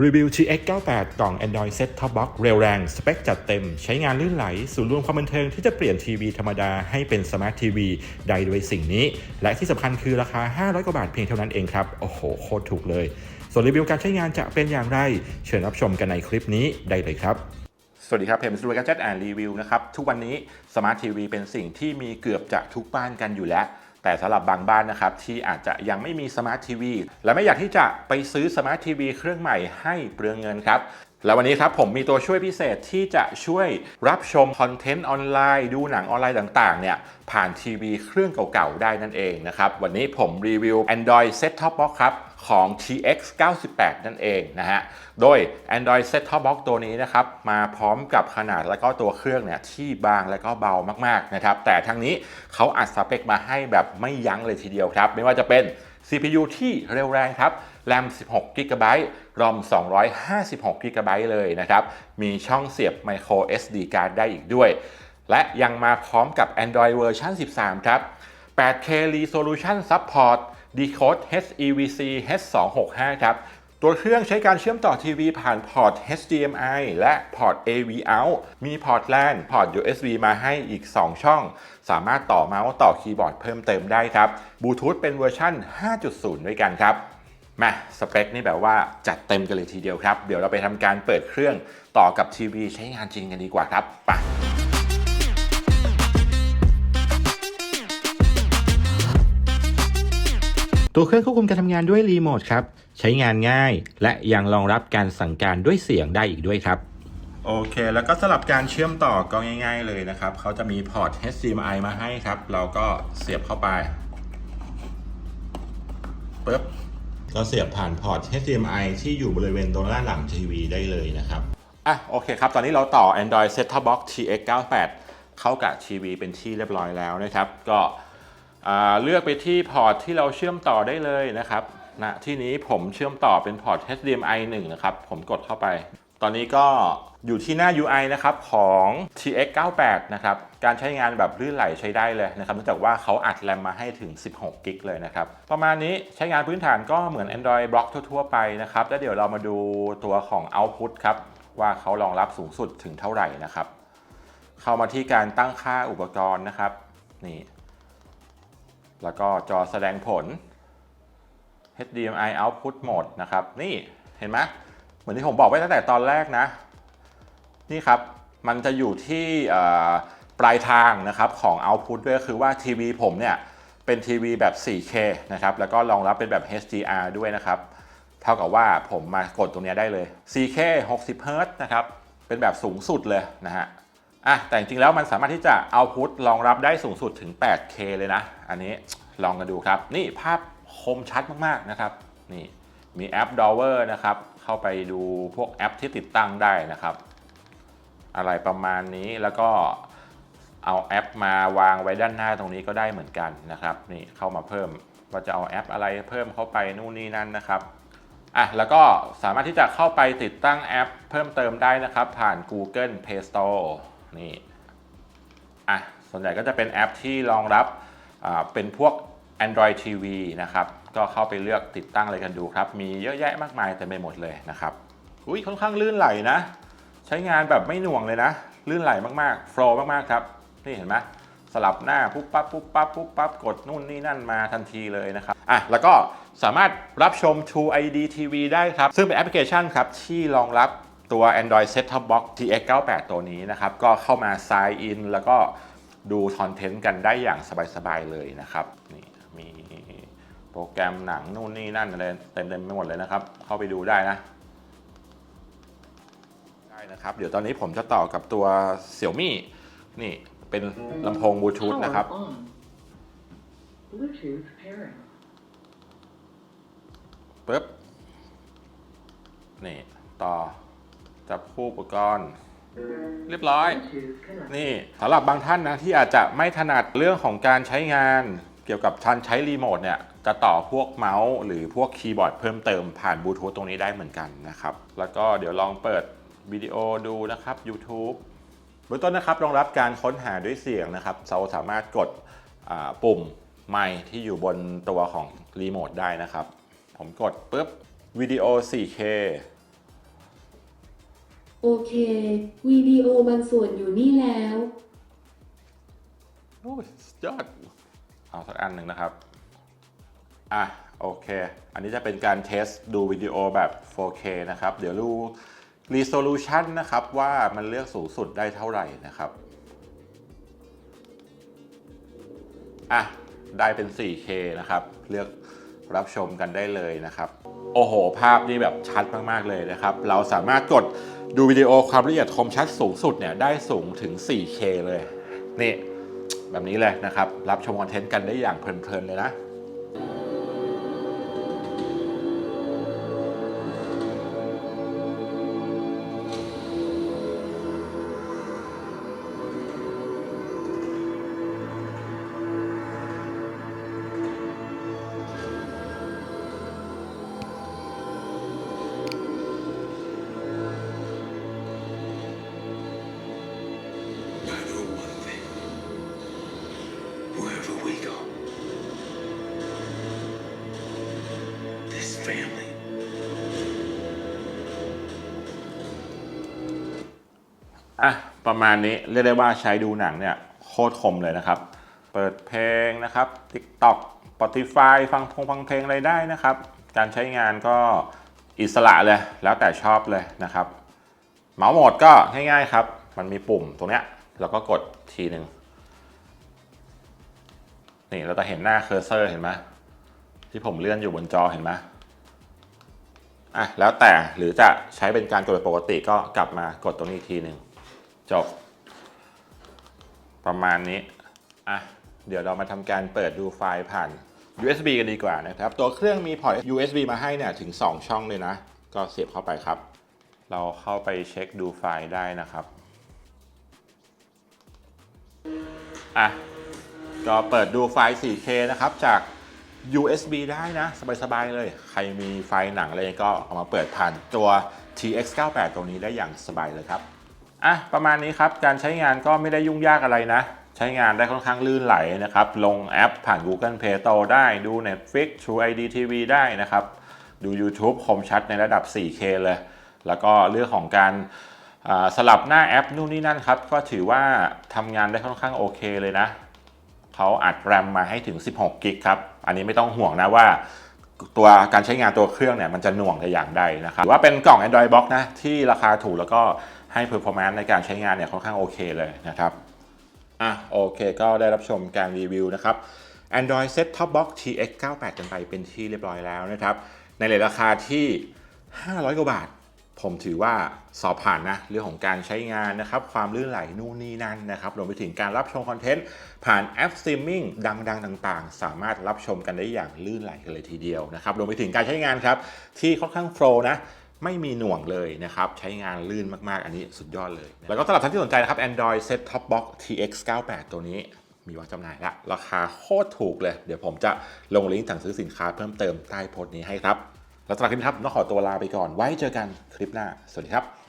รีวิว TX98 กล่อง Android Set Top Box เร็วแรง สเปคจัดเต็ม ใช้งานลื่นไหลศูนย์รวมความบันเทิงที่จะเปลี่ยนทีวีธรรมดาให้เป็นสมาร์ททีวีได้ด้วยสิ่งนี้ และที่สำคัญคือราคา 500 กว่าบาทเพียงเท่านั้นเองครับ โอ้โห โคตรถูกเลย ส่วนรีวิวการใช้งานจะเป็นอย่างไร เชิญรับชมกันในคลิปนี้ได้เลยครับสวัสดีครับเพมสตูดิโอการจัดอ่านรีวิวนะครับ ทุกวันนี้สมาร์ททีวีเป็นสิ่งที่มีเกือบจะทุกบ้านกันอยู่แล้ว แต่สำหรับบางบ้านนะครับที่อาจจะยังไม่มีสมาร์ททีวีและไม่อยากที่จะไปซื้อสมาร์ททีวีเครื่องใหม่ให้เปลืองเงินครับ แล้ววันนี้ครับผมมีตัวช่วยพิเศษที่จะช่วยรับชมคอนเทนต์ออนไลน์ดูหนังออนไลน์ต่างๆเนี่ยผ่านทีวีเครื่องเก่าๆ ได้นั่นเองนะครับ วันนี้ผมรีวิว Android Set Top Box ครับของ TX 98 นั่นเองนะฮะ โดย Android Set Top Box ตัวนี้นะครับ มาพร้อมกับขนาดและก็ตัวเครื่องเนี่ยที่บางและก็เบามากๆนะครับ แต่ทั้งนี้เขาอัดสเปคมาให้แบบไม่ยั้งเลยทีเดียวครับ ไม่ว่าจะเป็น CPU ที่เร็วแรงครับ RAM 16 GB ROM 256 GB เลยนะครับ มีช่องเสียบ Micro SD card ได้อีกด้วย และยังมาพร้อมกับ Android เวอร์ชัน13 ครับ 8K Resolution Support Decode HEVC H265 ครับตัวเครื่องใช้การเชื่อมต่อทีวีผ่านพอร์ต HDMI และพอร์ต AV out มีพอร์ต LAN พอร์ต USB มาให้อีก 2 ช่อง สามารถต่อเมาส์ต่อคีย์บอร์ดเพิ่มเติมได้ครับบลูทูธเป็นเวอร์ชัน5.0 ด้วยกันครับ มาสเปคนี่แบบว่าจัดเต็มกันเลยทีเดียวครับ เดี๋ยวเราไปทำการเปิดเครื่องต่อกับทีวีใช้งานจริงกันดีกว่าครับไปตัวเครื่องควบคุมการทำงานด้วยรีโมทครับ ใช้งานง่าย และยังรองรับการสั่งการด้วยเสียงได้อีกด้วยครับ โอเค แล้วก็สลับการเชื่อมต่อก็ง่าย ๆเลยนะครับ เขาจะมีพอร์ต HDMI มาให้ครับ เราก็เสียบเข้าไปปึ๊บ ก็เสียบผ่านพอร์ต HDMI ที่อยู่บริเวณตรงด้านหลังทีวีได้เลยนะครับอะโอเคครับ ตอนนี้เราต่อ Android Set Top Box TX98 เข้ากับทีวีเป็นที่เรียบร้อยแล้วนะครับ ก็เลือกไปที่พอร์ตที่เราเชื่อมต่อได้เลยนะครับณที่นี้ผมเชื่อมต่อเป็นพอร์ต HDMI 1 นะครับ ผมกดเข้าไป ตอนนี้ก็อยู่ที่หน้า UI นะครับของ TX98 นะครับ การใช้งานแบบลื่นไหลใช้ได้เลยนะครับเนื่องจากว่าเขาอัดแรมมาให้ถึง 16กิกเลยนะครับ ประมาณนี้ใช้งานพื้นฐานก็เหมือน Android Block ทั่วๆไปนะครับ แล้วเดี๋ยวเรามาดูตัวของ Output ครับ ว่าเขารองรับสูงสุดถึงเท่าไหร่นะครับ เข้ามาที่การตั้งค่าอุปกรณ์นะครับ นี่ แล้วก็จอแสดงผล HDMI output mode นะครับ นี่เห็นไหม เหมือนที่ผมบอกไว้ตั้งแต่ตอนแรกนะ นี่ครับ มันจะอยู่ที่ปลายทางนะครับของ output ด้วยคือว่าทีวีผมเนี่ยเป็นทีวีแบบ 4K นะครับ แล้วก็รองรับเป็นแบบ HDR ด้วยนะครับ เท่ากับว่าผมมากดตรงนี้ได้เลย 4K 60 Hz นะครับ เป็นแบบสูงสุดเลยนะฮะอะแต่จริงๆแล้วมันสามารถที่จะเอาพุทรองรับได้สูงสุดถึง 8K เลยนะ อันนี้ลองกันดูครับ นี่ภาพคมชัดมากๆนะครับ นี่มีแอป d o w e r นะครับ เข้าไปดูพวกแอปที่ติดตั้งได้นะครับ อะไรประมาณนี้แล้วก็เอาแอปมาวางไว้ด้านหน้าตรงนี้ก็ได้เหมือนกันนะครับนี่เข้ามาเพิ่มว่าจะเอาแอปอะไรเพิ่มเข้าไปนู่นนี่นั่นนะครับอะแล้วก็สามารถที่จะเข้าไปติดตั้งแอป เพิ่มเติมได้นะครับ ผ่าน Google Play Store นี่อะส่วนใหญ่ก็จะเป็นแอปที่รองรับเป็นพวก Android TV นะครับ ก็เข้าไปเลือกติดตั้งอะไรกันดูครับ มีเยอะแยะมากมายเต็มไปหมดเลยนะครับอุ้ยค่อนข้างลื่นไหลนะ ใช้งานแบบไม่หน่วงเลยนะ ลื่นไหลมากๆฟลอร์มากๆครับ นี่เห็นไหมสลับหน้าปุ๊บปั๊บปุ๊บปั๊บปุ๊บปั๊บกดนู่นนี่นั่นมาทันทีเลยนะครับอะแล้วก็สามารถรับชม True ID TV ได้ครับ ซึ่งเป็นแอปพลิเคชันครับ ที่รองรับตัว Android Set Top Box TX98 ตัวนี้นะครับ ก็เข้ามา sign in แล้วก็ดูคอนเทนต์กันได้อย่างสบายๆเลยนะครับนี่มี โปรแกรมหนังนู่นนี่นั่นอะไรเต็มๆไปหมดเลยนะครับ เข้าไปดูได้นะ ได้นะครับ เดี๋ยวตอนนี้ผมจะต่อกับตัว Xiaomi นี่เป็นลำโพงบลูทูธ Power นะครับ on. Bluetooth pairing. ปึ๊บ นี่ ต่อ จับคู่อุปกรณ์ เรียบร้อย Bluetooth connected. นี่สำหรับบางท่านนะ ที่อาจจะไม่ถนัดเรื่องของการใช้งาน เกี่ยวกับการใช้รีโมทเนี่ย จะต่อพวกเมาส์ หรือพวกคีย์บอร์ดเพิ่มเติมผ่านบลูทูธตรงนี้ได้เหมือนกันนะครับ แล้วก็เดี๋ยวลองเปิดวิดีโอดูนะครับ YouTube เบื้องต้นนะครับรองรับการค้นหาด้วยเสียงนะครับ เราสามารถกดอ่าปุ่มไมค์ที่อยู่บนตัวของรีโมทได้นะครับ ผมกดปุ๊บวิดีโอ 4K โอเควิดีโอบางส่วนอยู่นี่แล้ว โอ้ยสุดยอด เอาสักอันหนึ่งนะครับ อะโอเค อันนี้จะเป็นการเทสดูวิดีโอแบบ 4K นะครับ เดี๋ยวดู resolution นะครับว่ามันเลือกสูงสุดได้เท่าไหร่นะครับ อะ ได้เป็น 4K นะครับ เลือกรับชมกันได้เลยนะครับ โอ้โห ภาพนี่แบบชัดมากๆเลยนะครับ เราสามารถกดดูวิดีโอความละเอียดคมชัดสูงสุดเนี่ยได้สูงถึง 4K เลย นี่ แบบนี้เลยนะครับ รับชมคอนเทนต์กันได้อย่างเพลินๆเลยนะ อะประมาณนี้เรียกได้ว่าใช้ดูหนังเนี่ยโคตรคมเลยนะครับ เปิดเพลงนะครับ TikTok Spotify ฟังพงฟังเพลงอะไรได้นะครับ การใช้งานก็อิสระเลยแล้วแต่ชอบเลยนะครับเมาส์โหมดก็ง่ายๆครับ มันมีปุ่มตรงเนี้ยแล้วก็กดทีหนึ่งนี่เราจะเห็นหน้าเคอร์เซอร์เห็นไหมที่ผมเลื่อนอยู่บนจอเห็นไหมอะแล้วแต่หรือจะใช้เป็นการกดปกติก็กลับมากดตรงนี้อีกทีหนึ่ง จบ ประมาณนี้อะเดี๋ยวเรามาทำการเปิดดูไฟล์ผ่าน USB กันดีกว่านะครับ ตัวเครื่องมีพอร์ต USB มาให้เนี่ยถึง 2 ช่องเลยนะ ก็เสียบเข้าไปครับ เราเข้าไปเช็คดูไฟล์ได้นะครับอะก็เปิดดูไฟล์ 4K นะครับจาก USB ได้นะ สบายๆเลย ใครมีไฟล์หนังอะไรก็เอามาเปิดผ่านตัว TX98 ตรงนี้ได้อย่างสบายเลยครับ อะประมาณนี้ครับ การใช้งานก็ไม่ได้ยุ่งยากอะไรนะ ใช้งานได้ค่อนข้างลื่นไหลนะครับ ลงแอปผ่าน Google Play Store ได้ดู Netflix True ID TV ได้นะครับ ดู YouTube คมชัดในระดับ 4K เลย แล้วก็เรื่องของการสลับหน้าแอปนู่นนี่นั่นครับ ก็ถือว่าทำงานได้ค่อนข้างโอเคเลยนะ เขาอัดแรมมาให้ถึง 16กิกครับ อันนี้ไม่ต้องห่วงนะว่าตัวการใช้งานตัวเครื่องเนี่ยมันจะหน่วงแต่อย่างใดนะครับถือว่าเป็นกล่อง Android Box นะที่ราคาถูกแล้วก็ ให้ performance ในการใช้งานเนี่ยค่อนข้างโอเคเลยนะครับอะโอเคก็ได้รับชมการรีวิวนะครับ Android Set Top Box TX 98กันไปเป็นที่เรียบร้อยแล้วนะครับ ในเลทราคาที่ 500 กว่าบาท ผมถือว่าสอบผ่านนะ เรื่องของการใช้งานนะครับ ความลื่นไหลนู่นนี่นั่นนะครับรวมไปถึงการรับชมคอนเทนต์ ผ่านแอปสตรีมมิ่งดังๆ ต่างๆ สามารถรับชมกันได้อย่างลื่นไหลกันเลยทีเดียวนะครับรวมไปถึงการใช้งานครับ ที่ค่อนข้างโฟล์นะ ไม่มีหน่วงเลยนะครับ ใช้งานลื่นมาก ๆ อันนี้สุดยอดเลย แล้วก็สำหรับท่านที่สนใจนะครับ Android Set Top Box TX 98ตัวนี้มีวางจำหน่ายละราคาโคตรถูกเลย เดี๋ยวผมจะลงลิงก์สั่งซื้อสินค้าเพิ่มเติมใต้โพสต์นี้ให้ครับ แล้วสำหรับคลิปนี้ครับต้องขอตัวลาไปก่อนไว้เจอกันคลิปหน้า สวัสดีครับ